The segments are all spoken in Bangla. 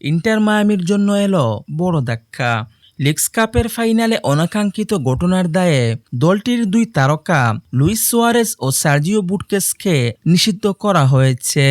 ইন্টার মায়ামির জন্য এলো বড় ধাক্কা। লিগস কাপের ফাইনালে অনাকাঙ্ক্ষিত ঘটনার দায়ে দলটির দুই তারকা লুইস সোয়ারেস ও সার্জিও বুটকেসকে নিষিদ্ধ করা হয়েছে।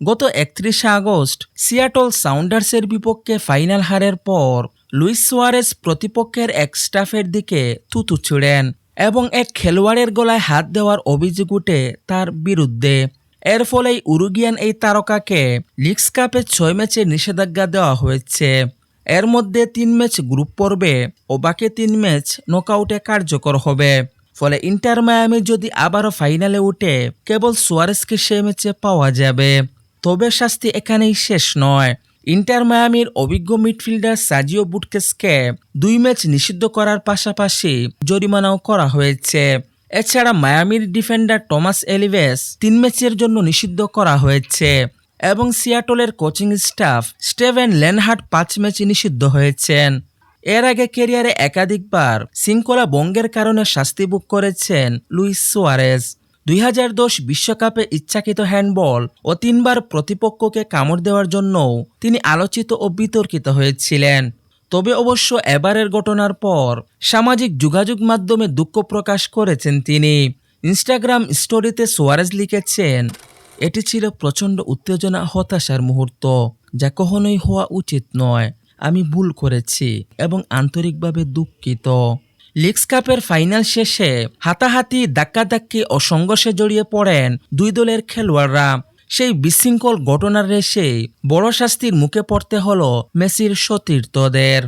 গত একত্রিশে আগস্ট, সিয়াটল সাউন্ডার্সের বিপক্ষে ফাইনাল হারের পর লুইস সোয়ারেস প্রতিপক্ষের এক স্টাফের দিকে থুতু ছুড়েন এবং এক খেলোয়াড়ের গলায় হাত দেওয়ার অভিযোগ উঠে তার বিরুদ্ধে। এর ফলেই উরুগিয়ান এই তারকাকে লিগস কাপে ছয় ম্যাচে নিষেধাজ্ঞা দেওয়া হয়েছে। এর মধ্যে তিন ম্যাচ গ্রুপ পর্বে ও বাকি তিন ম্যাচ নকআউটে কার্যকর হবে। ফলে ইন্টার মায়ামি যদি আবারও ফাইনালে উঠে, কেবল সোয়ারেসকে সে ম্যাচে পাওয়া যাবে। তবে শাস্তি এখানেই শেষ নয়। ইন্টার মায়ামির অভিজ্ঞ মিডফিল্ডার সাজিও বুটকেসকে দুই ম্যাচ নিষিদ্ধ করার পাশাপাশি জরিমানাও করা হয়েছে। এছাড়া মায়ামির ডিফেন্ডার টমাস এলিভেস তিন ম্যাচের জন্য নিষিদ্ধ করা হয়েছে এবং সিয়াটলের কোচিং স্টাফ স্টেভেন লেনহার্ট পাঁচ ম্যাচ নিষিদ্ধ হয়েছেন। এর আগে ক্যারিয়ারে একাধিকবার শৃঙ্খলা বঙ্গের কারণে শাস্তি ভোগ করেছেন লুইস সোয়ারেজ। দুই বিশ্বকাপে ইচ্ছাকৃত হ্যান্ডবল ও তিনবার প্রতিপক্ষকে কামড় দেওয়ার জন্যও তিনি আলোচিত ও বিতর্কিত হয়েছিলেন। তবে অবশ্য এবারের ঘটনার পর সামাজিক যোগাযোগ মাধ্যমে দুঃখ প্রকাশ করেছেন তিনি। ইনস্টাগ্রাম স্টোরিতে সোয়ারেজ লিখেছেন, এটি ছিল প্রচণ্ড উত্তেজনা, হতাশার মুহূর্ত, যা কখনোই হওয়া উচিত নয়। আমি ভুল করেছি এবং আন্তরিকভাবে দুঃখিত। লিগস কাপের ফাইনাল শেষে হাতাহাতি, ধাক্কাধাক্কি ও সংঘর্ষে জড়িয়ে পড়েন দুই দলের খেলোয়াড়রা। সেই বিশৃঙ্খল ঘটনার রেশে বড় শাস্তির মুখে পড়তে হল মেসির সতীর্থদের।